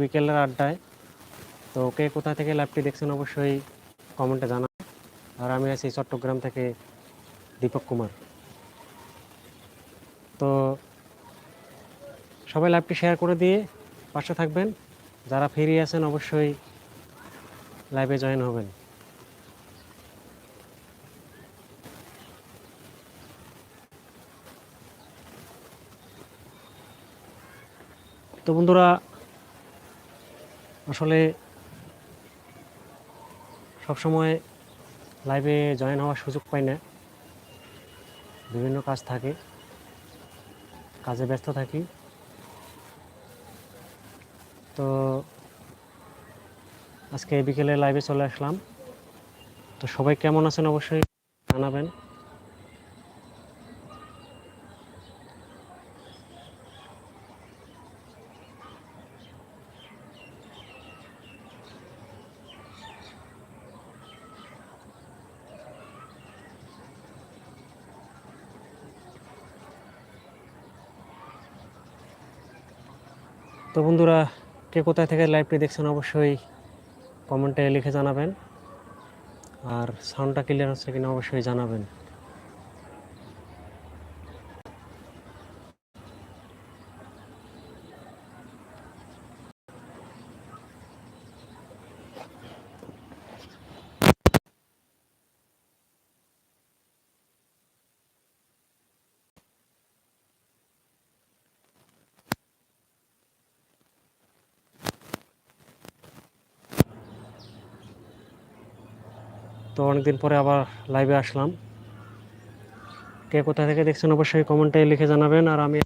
বিকেলের আড্ডায়। তো কে কোথা থেকে লাইভটি দেখছেন অবশ্যই কমেন্টে জানান। আর আমি আছি চট্টগ্রাম থেকে দীপক কুমার। তো সবাই লাইভটি শেয়ার করে দিয়ে পাশে থাকবেন। যারা ফিরিয়ে আছেন অবশ্যই লাইভে জয়েন হবেন। তো বন্ধুরা আসলে সবসময় লাইভে জয়েন হওয়ার সুযোগ পাই না। বিভিন্ন কাজ থাকে, কাজে ব্যস্ত থাকি। তো আজকে বিকেলে লাইভে চলে আসলাম। তো সবাই কেমন আছেন অবশ্যই জানাবেন। তো বন্ধুরা, কে কোথায় থেকে লাইভটি দেখছেন অবশ্যই কমেন্টে লিখে জানাবেন। আর সাউন্ডটা ক্লিয়ার হচ্ছে কিনা অবশ্যই জানাবেন। তো অনেকদিন পরে আবার লাইভে আসলাম। কে কোথা থেকে দেখছেন অবশ্যই কমেন্টে লিখে জানাবেন। আর আমি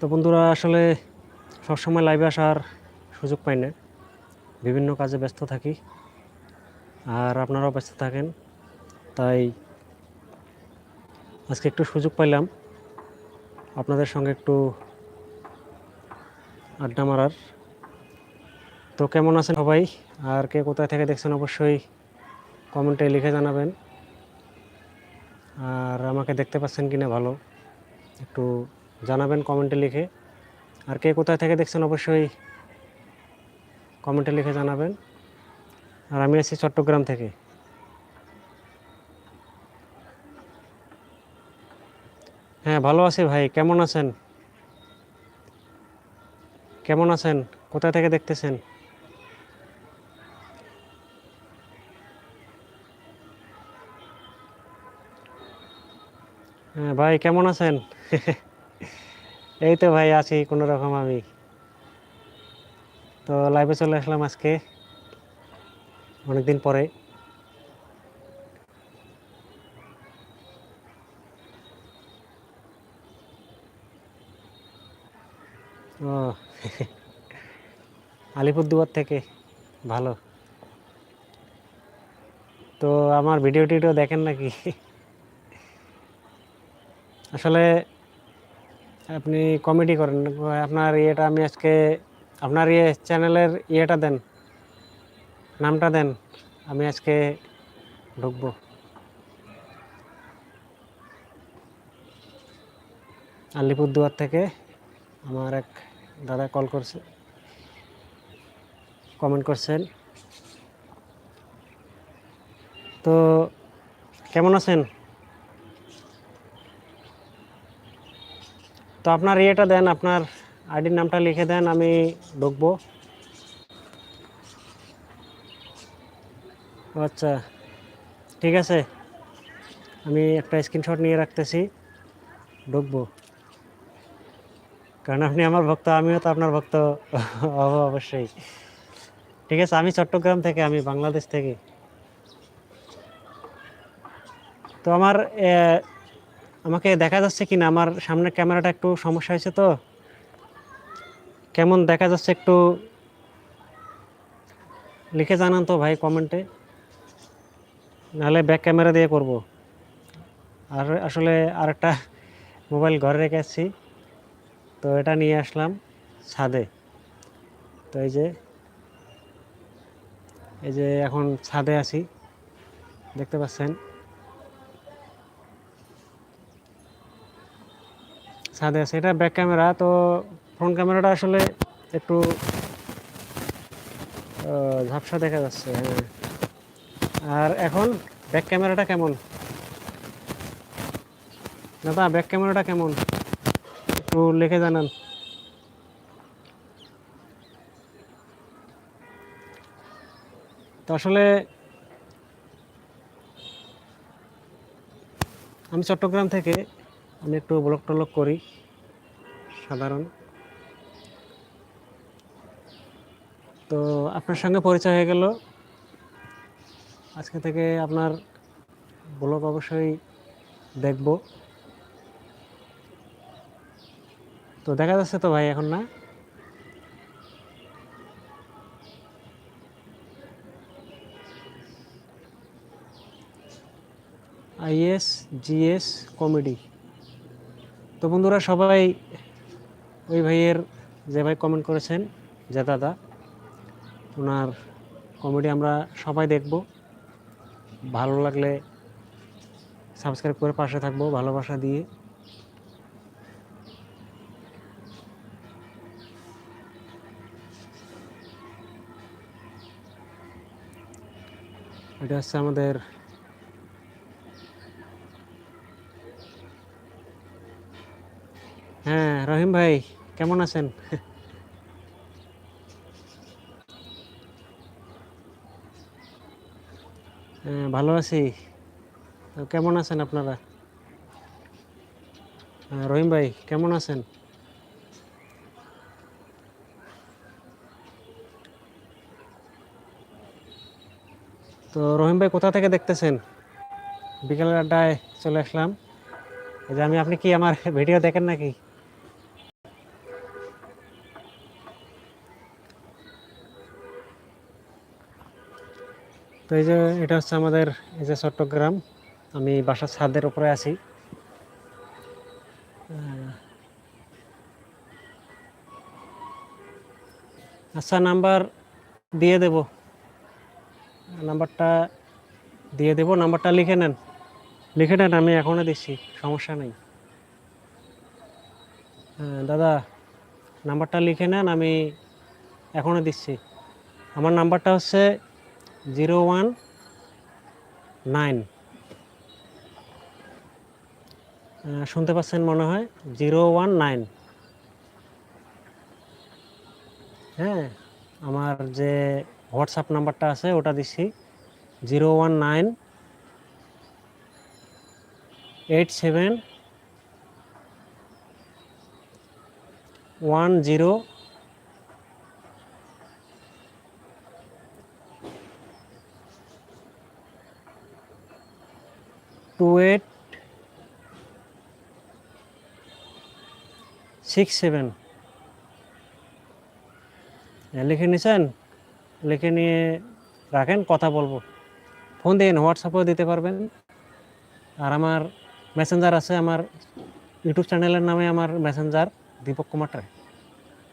তো বন্ধুরা, আসলে সবসময় লাইভে আসার সুযোগ পাই না। বিভিন্ন কাজে ব্যস্ত থাকি আর আপনারাও ব্যস্ত থাকেন, তাই আজকে একটু সুযোগ পাইলাম আপনাদের সঙ্গে একটু আড্ডা মারার। তো কেমন আছেন সবাই? আর কে কোথায় থেকে দেখছেন অবশ্যই কমেন্টে লিখে জানাবেন। আর আমাকে দেখতে পাচ্ছেন কিনা ভালো, একটু জানাবেন কমেন্টে লিখে। আর কে কোথায় থেকে দেখছেন অবশ্যই কমেন্টে লিখে জানাবেন। আর আমি আছি চট্টগ্রাম থেকে। হ্যাঁ ভালো আছি ভাই। কেমন আছেন? কেমন আছেন? কোথা থেকে দেখতেছেন? হ্যাঁ ভাই, কেমন আছেন? এই তো ভাই আছি কোনো রকম আমি। তো লাইভে চলে আসলাম আজকে, অনেকদিন পরে। ও, আলিপুরদুয়ার থেকে, ভালো। তো আমার ভিডিও টিডিও দেখেন নাকি? আসলে আপনি কমেডি করেন। আপনার ইয়েটা আমি আজকে, আপনার ইয়ে চ্যানেলের ইয়েটা দেন, নামটা দেন, আমি আজকে ঢুকবো। আলিপুরদুয়ার থেকে আমার এক দাদা কল করছে কমেন্ট করছেন। তো, কেমন আছেন? তো আপনার ইয়েটা দেন, আপনার আইডির নামটা লিখে দেন, আমি ঢুকবো। আচ্ছা ঠিক আছে। আমি একটা স্ক্রিনশট নিয়ে রাখতেছি, ঢুকবো। কারণ আপনি আমার ভক্ত, আমিও তো আপনার ভক্ত হব অবশ্যই। ঠিক আছে, আমি চট্টগ্রাম থেকে, আমি বাংলাদেশ থেকে। তো আমার আমাকে দেখা যাচ্ছে কি না আমার সামনের ক্যামেরাটা একটু সমস্যা হয়েছে তো। কেমন দেখা যাচ্ছে একটু? লিখে জানান তো ভাই কমেন্টে নাহলে ব্যাক ক্যামেরা দিয়ে করব। আর আসলে আরেকটা মোবাইল ঘরে রেখে আসছি। তো এটা নিয়ে আসলাম ছাদে। তো এই যে এই যে এখন ছাদে আছি। দেখতে পাচ্ছেন? ছাদে আছে। এটা ব্যাক ক্যামেরা তো ফ্রন্ট ক্যামেরাটা আসলে একটু ঝাপসা দেখা যাচ্ছে হ্যাঁ। আর এখন ব্যাক ক্যামেরাটা কেমন? দাদা ব্যাক ক্যামেরাটা কেমন? একটু লিখে জানান। তো আসলে আমি চট্টগ্রাম থেকে আমি একটু ব্লগ টলগ করি। সাধারণ। তো আপনার সঙ্গে পরিচয় হয়ে গেল। আজকে থেকে আপনার ব্লগ অবশ্যই দেখব। তো দেখা যাচ্ছে তো ভাই এখন না? IS GS comedy. তো বন্ধুরা সবাই ওই ভাইয়ের যে ভাই কমেন্ট করেছেন, যে দাদা, ওনার কমেডি আমরা সবাই দেখব। ভালো লাগলে সাবস্ক্রাইব করে পাশে থাকব ভালোবাসা দিয়ে। এটা হচ্ছে আমাদের হ্যাঁ রহিম ভাই কেমন আছেন? হ্যাঁ ভালো আছি। কেমন আছেন আপনারা? হ্যাঁ, রহিম ভাই কেমন আছেন? তো রহিম ভাই কোথা থেকে দেখতেছেন? বিকেলের আড্ডায় চলে আসলাম। যে আমি আপনি কি আমার ভিডিও দেখেন নাকি? তো এই যে এটা হচ্ছে আমাদের এই যে চট্টগ্রাম। আমি বাসার ছাদের উপরে আছি। আচ্ছা নাম্বার দিয়ে দেব। নাম্বারটা দিয়ে দেব। নাম্বারটা লিখে নেন। লিখে নেন আমি এখনই দিচ্ছি সমস্যা নেই। হ্যাঁ, দাদা নাম্বারটা লিখে নেন আমি এখনই দিচ্ছি। আমার নাম্বারটা হচ্ছে জিরো ওয়ান নাইন। শুনতে পাচ্ছেন মনে হয়? Zero one nine. হ্যাঁ আমার যে হোয়াটসঅ্যাপ নাম্বারটা আছে, ওটা দিচ্ছি। Zero one nine eight seven one zero two eight six seven লিখে নিছেন? লিখে নিয়ে রাখেন, কথা বলব। ফোন দিন, হোয়াটসঅ্যাপেও দিতে পারবেন। আর আমার মেসেঞ্জার আছে, আমার ইউটিউব চ্যানেলের নামে আমার messenger Deepak Kumar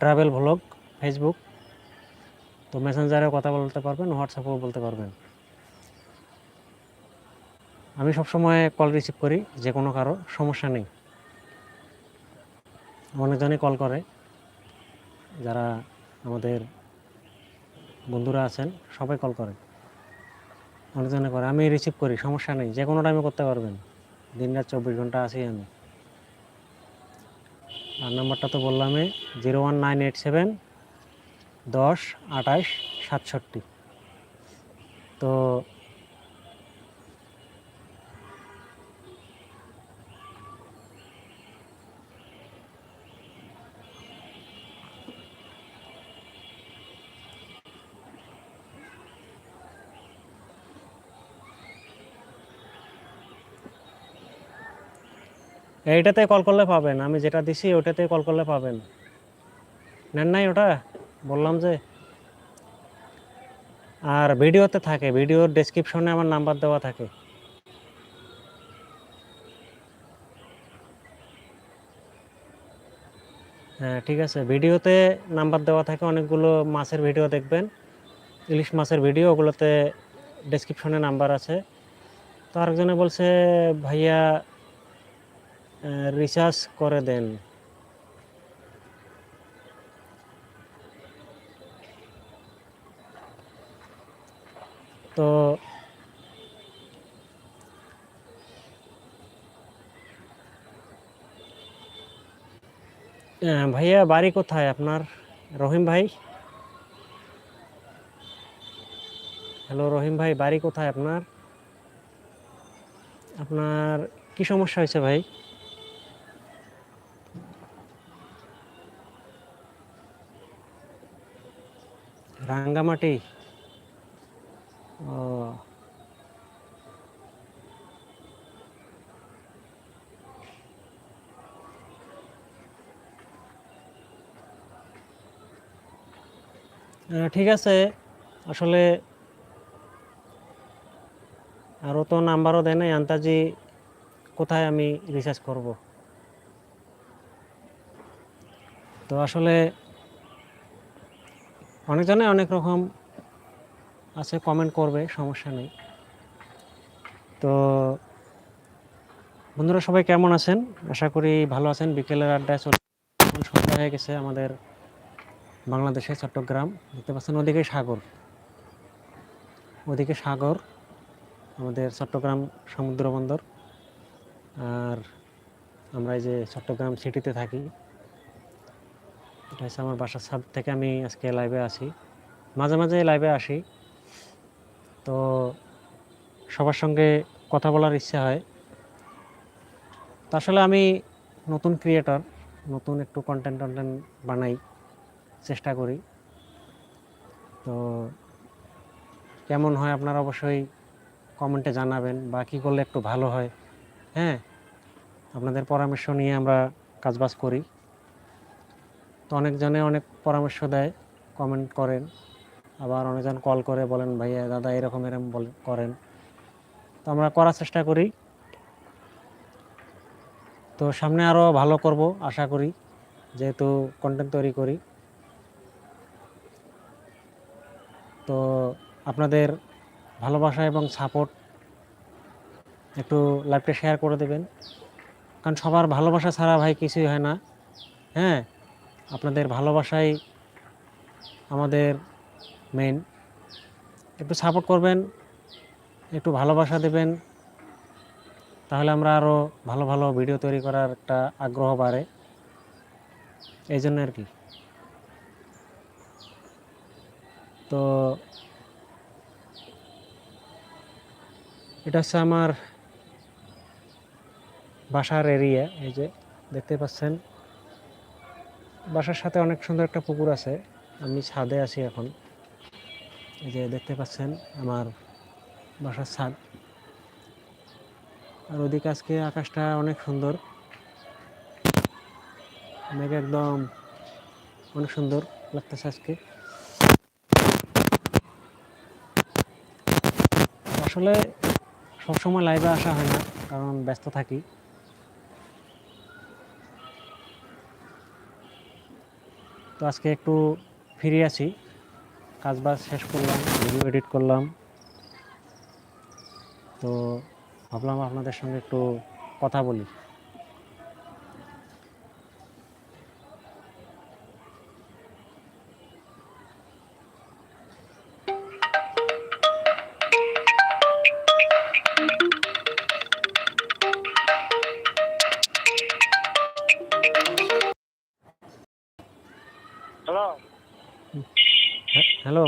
travel vlog Facebook তো মেসেঞ্জারেও কথা বলতে পারবেন, হোয়াটসঅ্যাপেও বলতে পারবেন। আমি সবসময় কল রিসিভ করি যে কোনো কারও, সমস্যা নেই। অনেকজনই কল করে, যারা আমাদের বন্ধুরা আছেন, সবাই কল করে। অনেকজনে করে, আমি রিসিভ করি, সমস্যা নেই, যে কোনো টাইমে করতে পারবেন। দিন রাত চব্বিশ ঘণ্টা আছি আমি। আর নাম্বারটা তো বললামই zero one nine eight seven দশ আঠাশ সাতষট্টি। তো এইটাতে কল করলে পাবেন। আমি যেটা দিছি ওটাতে কল করলে পাবেন। নেন নাই ওটা? বললাম যে। আর ভিডিওতে থাকে ভিডিওর ডেসক্রিপশনে আমার নাম্বার দেওয়া থাকে। হ্যাঁ ঠিক আছে। ভিডিওতে নাম্বার দেওয়া থাকে, অনেকগুলো মাছের ভিডিও দেখবেন। ইলিশ মাছের ভিডিও, ওগুলোতে ডেসক্রিপশনে নাম্বার আছে। তো আরেকজনে বলছে, ভাইয়া রিচার্জ করে দেন। তো ভাইয়া বাড়ি কোথায় আপনার? রহিম ভাই? হ্যালো, রহিম ভাই, বাড়ি কোথায় আপনার? আপনার কি সমস্যা হয়েছে ভাই? রাঙ্গামাটি ও। ঠিক আছে। আসলে আরও তো নাম্বারও দেয় নাই। আন্তাজি, কোথায় আমি রিচার্জ করব? তো আসলে অনেকজনে অনেক রকম আছে কমেন্ট করবে, সমস্যা নেই। তো বন্ধুরা সবাই কেমন আছেন? আশা করি ভালো আছেন। বিকেলের আড্ডায় চলে সন্ধ্যা হয়ে গেছে আমাদের বাংলাদেশের চট্টগ্রাম। দেখতে পাচ্ছেন ওদিকে সাগর। ওদিকে সাগর, আমাদের চট্টগ্রাম সমুদ্র বন্দর। আর আমরা এই যে চট্টগ্রাম সিটিতে থাকি। এটা হচ্ছে আমার বাসার ছাদ থেকে আমি আজকে লাইভে আসি মাঝে মাঝে লাইভে আসি। তো সবার সঙ্গে কথা বলার ইচ্ছা হয়। তো আসলে আমি নতুন ক্রিয়েটর নতুন একটু কন্টেন্ট টন্টেন্ট বানাই, চেষ্টা করি। তো কেমন হয় আপনারা অবশ্যই কমেন্টে জানাবেন বা কী করলে একটু ভালো হয়। হ্যাঁ আপনাদের পরামর্শ নিয়ে আমরা কাজবাজ করি। তো অনেকজনে অনেক পরামর্শ দেয় কমেন্ট করেন। আবার অনেকজন কল করে বলেন, ভাইয়া, দাদা এরকম এরকম বলে, করেন। তো আমরা করার চেষ্টা করি। তো সামনে আরও ভালো করব, আশা করি, যেহেতু কন্টেন্ট তৈরি করি। তো আপনাদের ভালোবাসা এবং সাপোর্ট একটু লাইভটা শেয়ার করে দেবেন। কারণ সবার ভালোবাসা ছাড়া ভাই কিছুই হয় না। হ্যাঁ? আপনাদের ভালোবাসাই আমাদের মেন একটু সাপোর্ট করবেন, একটু ভালোবাসা দেবেন, তাহলে আমরা আরও ভালো ভালো ভিডিও তৈরি করার একটা আগ্রহ বাড়ে। এই জন্য আর কি। তো এটা হচ্ছে আমার বাসার এরিয়া এই যে দেখতে পাচ্ছেন। বাসার সাথে অনেক সুন্দর একটা পুকুর আছে। আমি ছাদে আছি এখন। এই যে দেখতে পাচ্ছেন আমার বাসার ছাদ। আর ওদিকে আজকে আকাশটা অনেক সুন্দর। মেঘ একদম অনেক সুন্দর লাগতেছে আজকে। আসলে সবসময় লাইভে আসা হয় না, কারণ ব্যস্ত থাকি। তো আজকে একটু ফিরে আছি কাজ বাজ শেষ করলাম ভিডিও এডিট করলাম। তো ভাবলাম আপনাদের সঙ্গে একটু কথা বলি।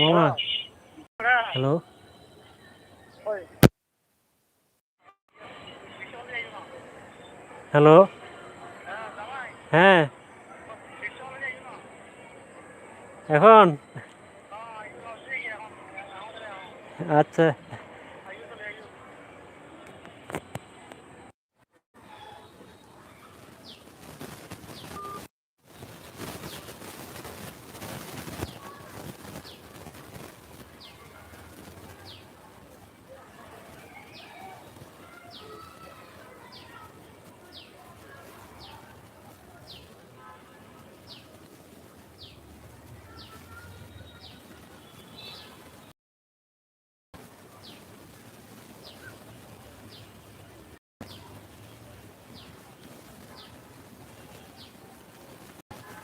মামা। হ্যালো। হ্যালো। হ্যাঁ। এখন? আচ্ছা।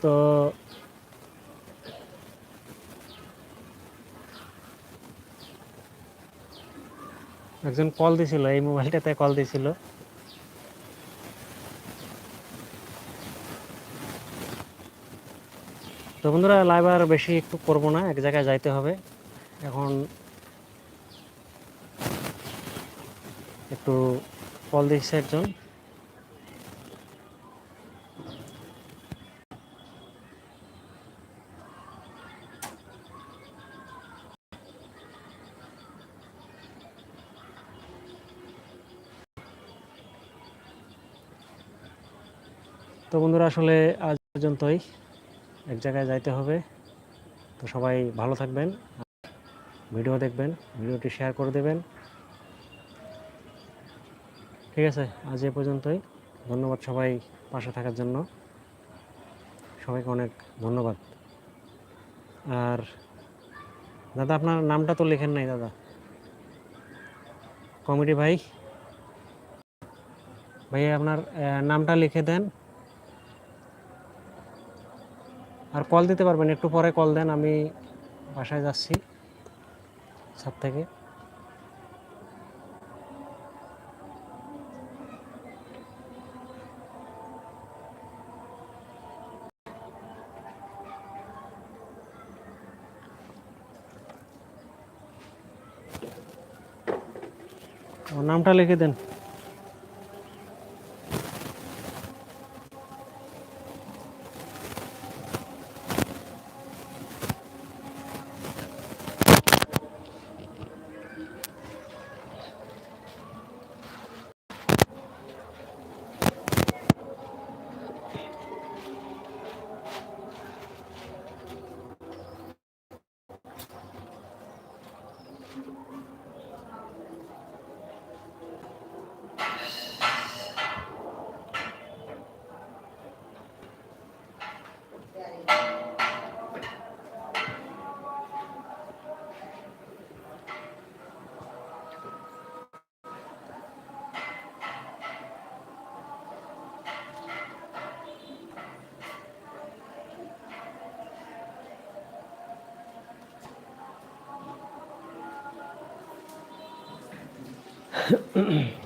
তো একজন কল দিছিল, এই মোবাইলটাতে কল দিছিল। তো বন্ধুরা লাইভ আর বেশি একটু করব না, এক জায়গায় যাইতে হবে। এখন একটু কল দিচ্ছে একজন। তো বন্ধুরা, আসলে আজ পর্যন্তই। এক জায়গায় যাইতে হবে। তো সবাই ভালো থাকবেন, ভিডিও দেখবেন, ভিডিওটি শেয়ার করে দেবেন। ঠিক আছে, আজ এ পর্যন্তই। ধন্যবাদ সবাই পাশে থাকার জন্য। সবাইকে অনেক ধন্যবাদ। আর দাদা, আপনার নামটা তো লেখেন নাই দাদা। কমেডি ভাই। ভাই আপনার নামটা লিখে দেন। আর কল দিতে পারবেন, একটু পরে কল দেন, আমি বাসায় যাচ্ছি ছাদ থেকে। নামটা লিখে দেন। 咳 咳